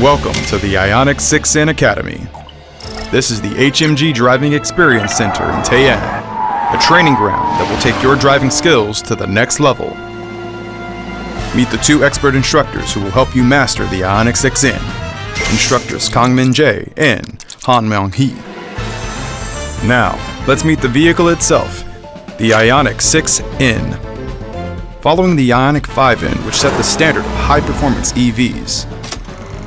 Welcome to the Ionic 6N Academy. This is the HMG Driving Experience Center in Tayan, a training ground that will take your driving skills to the next level. Meet the two expert instructors who will help you master the Ionic 6N, instructors Kangmin Jae and Han Myung Hee. Now, let's meet the vehicle itself, the Ionic 6N. Following the Ionic 5N, which set the standard of high performance EVs,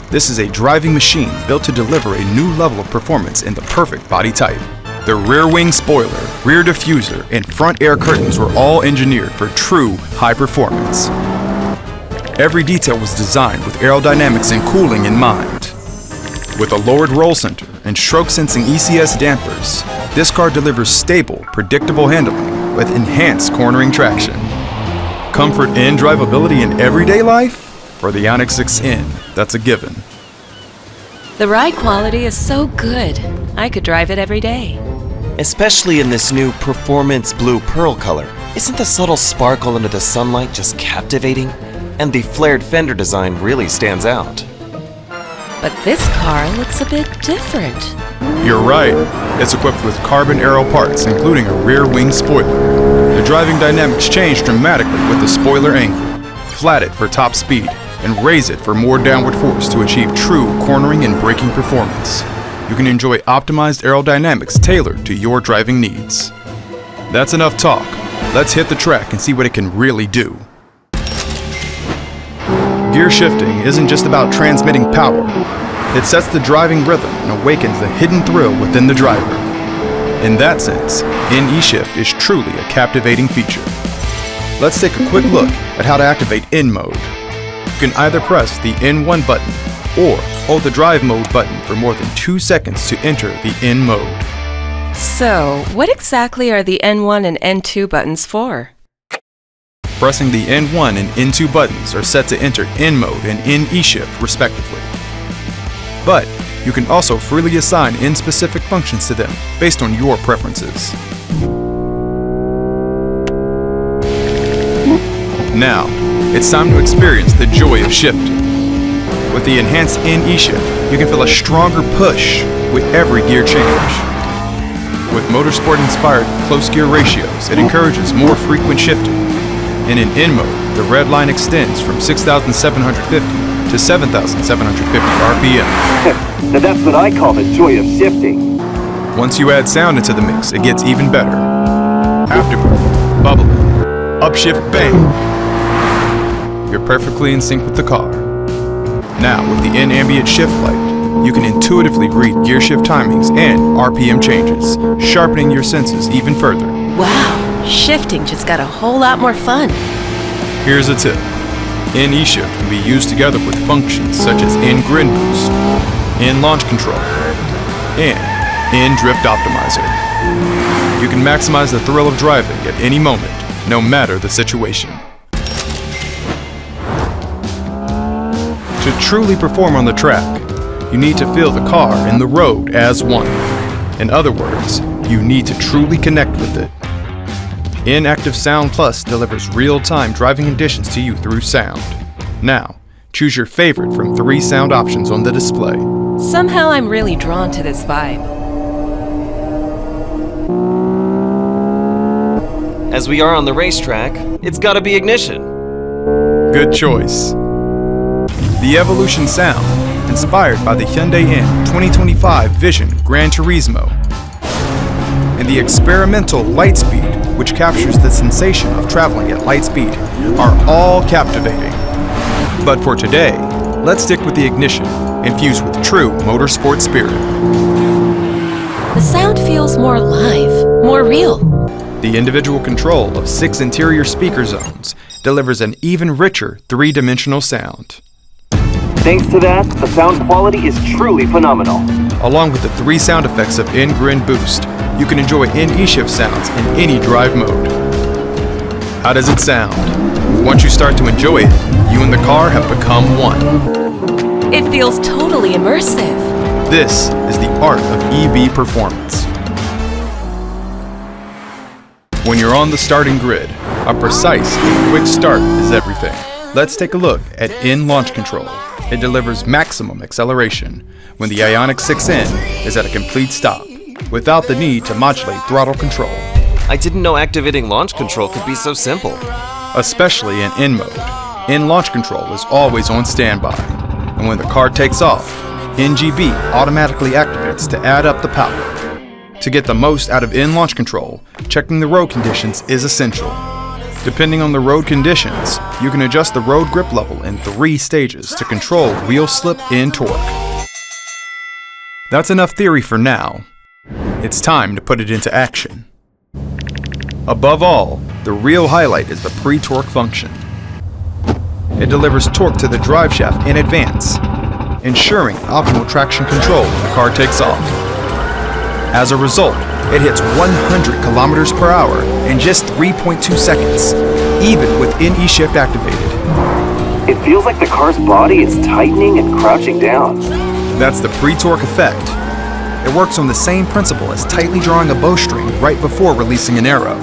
this is a driving machine built to deliver a new level of performance in the perfect body type. The rear wing spoiler, rear diffuser, and front air curtains were all engineered for true high performance. Every detail was designed with aerodynamics and cooling in mind. With a lowered roll center and stroke sensing ECS dampers, this car delivers stable, predictable handling with enhanced cornering traction. Comfort and drivability in everyday life? For the Ioniq 6N, that's a given. The ride quality is so good. I could drive it every day. Especially in this new performance blue pearl color. Isn't the subtle sparkle under the sunlight just captivating? And the flared fender design really stands out. But this car looks a bit different. You're right. It's equipped with carbon aero parts, including a rear wing spoiler. The driving dynamics change dramatically with the spoiler angle. Flat it for top speed, and raise it for more downward force to achieve true cornering and braking performance. You can enjoy optimized aerodynamics tailored to your driving needs. That's enough talk. Let's hit the track and see what it can really do. Gear shifting isn't just about transmitting power, it sets the driving rhythm and awakens the hidden thrill within the driver. In that sense, NE-Shift is truly a captivating feature. Let's take a quick look at how to activate N mode. You can either press the N1 button or hold the drive mode button for more than two seconds to enter the N mode. So, what exactly are the N1 and N2 buttons for? Pressing the N1 and N2 buttons are set to enter N mode and N E shift respectively. But you can also freely assign N specific functions to them based on your preferences. Now, it's time to experience the joy of shifting. With the enhanced N E shift, you can feel a stronger push with every gear change. With motorsport inspired close gear ratios, it encourages more frequent shifting. And in N mode, the red line extends from 6,750 to 7,750 RPM. now that's what I call the joy of shifting. Once you add sound into the mix, it gets even better. Afterburn, bubbling, upshift bang. You're perfectly in sync with the car. Now, with the N ambient shift light, you can intuitively read gear shift timings and RPM changes, sharpening your senses even further. Wow, shifting just got a whole lot more fun. Here's a tip. N E shift can be used together with functions such as N grid boost, N launch control, and N drift optimizer. You can maximize the thrill of driving at any moment, no matter the situation. To truly perform on the track, you need to feel the car and the road as one. In other words, you need to truly connect with it. Inactive Sound Plus delivers real time driving conditions to you through sound. Now, choose your favorite from three sound options on the display. Somehow I'm really drawn to this vibe. As we are on the racetrack, it's gotta be ignition. Good choice. The Evolution Sound, inspired by the Hyundai N 2025 Vision Gran Turismo, and the experimental Lightspeed, which captures the sensation of traveling at light speed, are all captivating. But for today, let's stick with the ignition, infused with true motorsport spirit. The sound feels more live, more real. The individual control of six interior speaker zones delivers an even richer three dimensional sound. Thanks to that, the sound quality is truly phenomenal. Along with the three sound effects of N-Grin Boost, you can enjoy N-E-Shift sounds in any drive mode. How does it sound? Once you start to enjoy it, you and the car have become one. It feels totally immersive. This is the art of EV performance. When you're on the starting grid, a precise and quick start is everything. Let's take a look at N launch control. It delivers maximum acceleration when the Ionic 6N is at a complete stop, without the need to modulate throttle control, I didn't know activating launch control could be so simple. especially in N mode. N launch control is always on standby, and when the car takes off, NGB automatically activates to add up the power. To get the most out of N launch control, checking the road conditions is essential. Depending on the road conditions, you can adjust the road grip level in three stages to control wheel slip and torque. That's enough theory for now. It's time to put it into action. Above all, the real highlight is the pre torque function. It delivers torque to the drive shaft in advance, ensuring optimal traction control when the car takes off. As a result, it hits 100 kilometers per hour in just 3.2 seconds, even with NE shift activated. It feels like the car's body is tightening and crouching down. That's the pre torque effect. It works on the same principle as tightly drawing a bowstring right before releasing an arrow.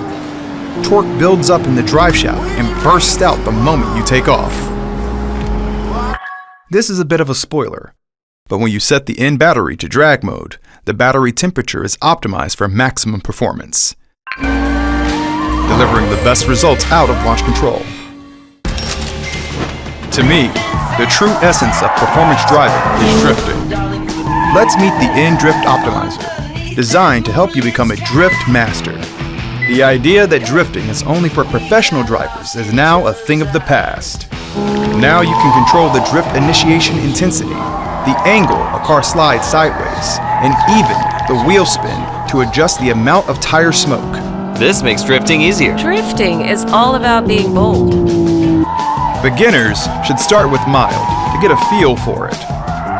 Torque builds up in the drive shaft and bursts out the moment you take off. This is a bit of a spoiler, but when you set the N battery to drag mode, the battery temperature is optimized for maximum performance, delivering the best results out of launch control. To me, the true essence of performance driving is drifting. Let's meet the N Drift Optimizer, designed to help you become a drift master. The idea that drifting is only for professional drivers is now a thing of the past. Now you can control the drift initiation intensity, the angle a car slides sideways, and even the wheel spin to adjust the amount of tire smoke. This makes drifting easier. Drifting is all about being bold. Beginners should start with mild to get a feel for it,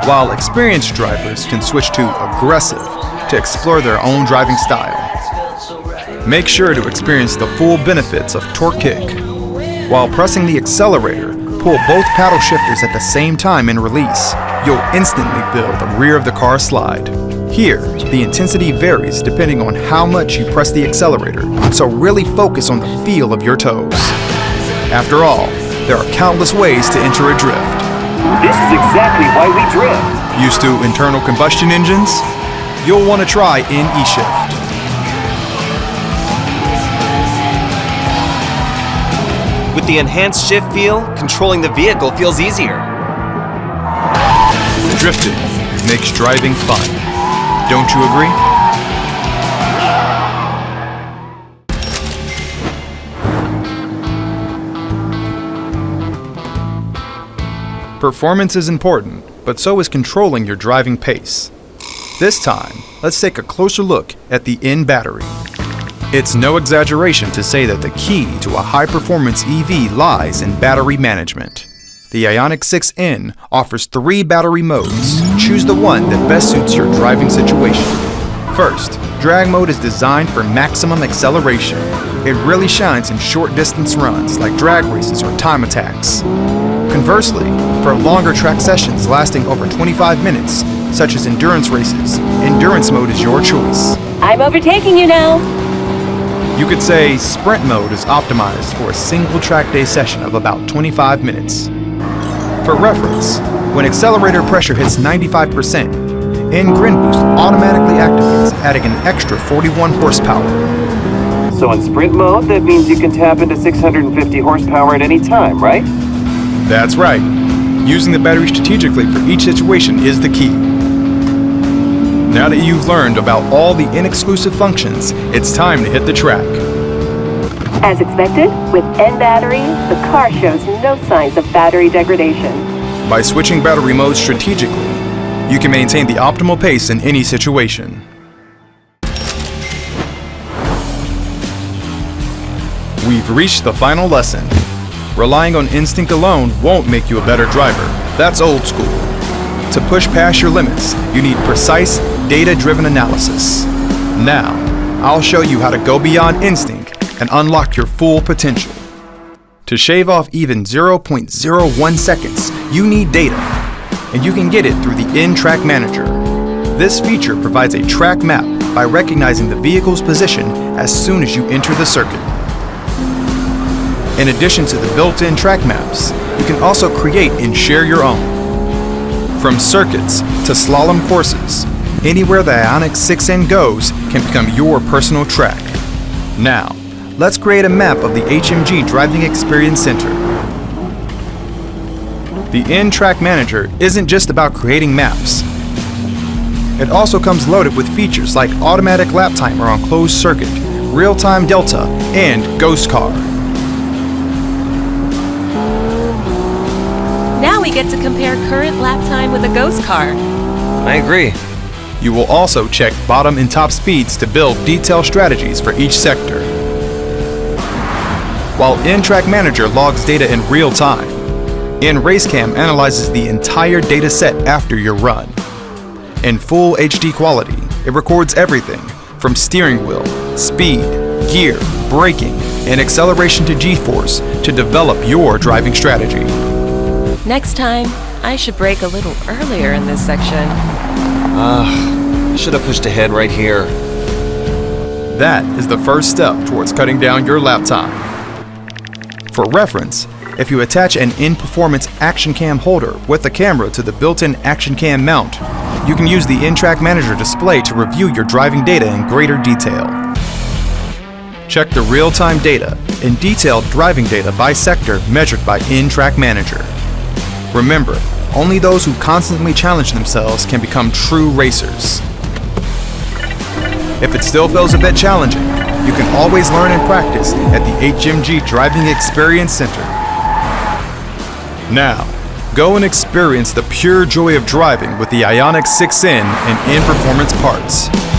while experienced drivers can switch to aggressive to explore their own driving style. Make sure to experience the full benefits of torque kick. While pressing the accelerator, pull both paddle shifters at the same time and release. You'll instantly feel the rear of the car slide. Here, the intensity varies depending on how much you press the accelerator, so really focus on the feel of your toes. After all, there are countless ways to enter a drift. This is exactly why we drift. Used to internal combustion engines? You'll want to try NE Shift. With the enhanced shift feel, controlling the vehicle feels easier. Drifting makes driving fun. Don't you agree? Performance is important, but so is controlling your driving pace. This time, let's take a closer look at the N battery. It's no exaggeration to say that the key to a high performance EV lies in battery management. The Ionic 6N offers three battery modes. Choose the one that best suits your driving situation. First, drag mode is designed for maximum acceleration. It really shines in short distance runs like drag races or time attacks. Conversely, for longer track sessions lasting over 25 minutes, such as endurance races, endurance mode is your choice. I'm overtaking you now. You could say sprint mode is optimized for a single track day session of about 25 minutes. For reference, when accelerator pressure hits 95%, N Grin Boost automatically activates, adding an extra 41 horsepower. So in sprint mode, that means you can tap into 650 horsepower at any time, right? That's right. Using the battery strategically for each situation is the key. Now that you've learned about all the inexclusive functions, it's time to hit the track. As expected, with N battery, the car shows no signs of battery degradation. By switching battery modes strategically, you can maintain the optimal pace in any situation. We've reached the final lesson. Relying on instinct alone won't make you a better driver. That's old school. To push past your limits, you need precise, data driven analysis. Now, I'll show you how to go beyond instinct and unlock your full potential. To shave off even 0.01 seconds, you need data, and you can get it through the N-Track Manager. This feature provides a track map by recognizing the vehicle's position as soon as you enter the circuit. In addition to the built-in track maps, you can also create and share your own. From circuits to slalom courses, anywhere the Ionic 6N goes can become your personal track. Now, let's create a map of the HMG Driving Experience Center. The N-Track Manager isn't just about creating maps. It also comes loaded with features like automatic lap timer on closed circuit, real-time delta, and ghost car. Now we get to compare current lap time with a ghost car. I agree. You will also check bottom and top speeds to build detailed strategies for each sector. While N-Track Manager logs data in real time, N-Racecam analyzes the entire data set after your run. In full HD quality, it records everything from steering wheel, speed, gear, braking, and acceleration to G-force to develop your driving strategy. Next time, I should brake a little earlier in this section. Ah, I should have pushed ahead right here. That is the first step towards cutting down your lap time. For reference, if you attach an in-performance action cam holder with the camera to the built-in action cam mount, you can use the N-Track Manager display to review your driving data in greater detail. Check the real-time data and detailed driving data by sector measured by N-Track Manager. Remember, only those who constantly challenge themselves can become true racers. If it still feels a bit challenging, you can always learn and practice at the HMG Driving Experience Center. Now, go and experience the pure joy of driving with the Ionic 6N and in performance parts.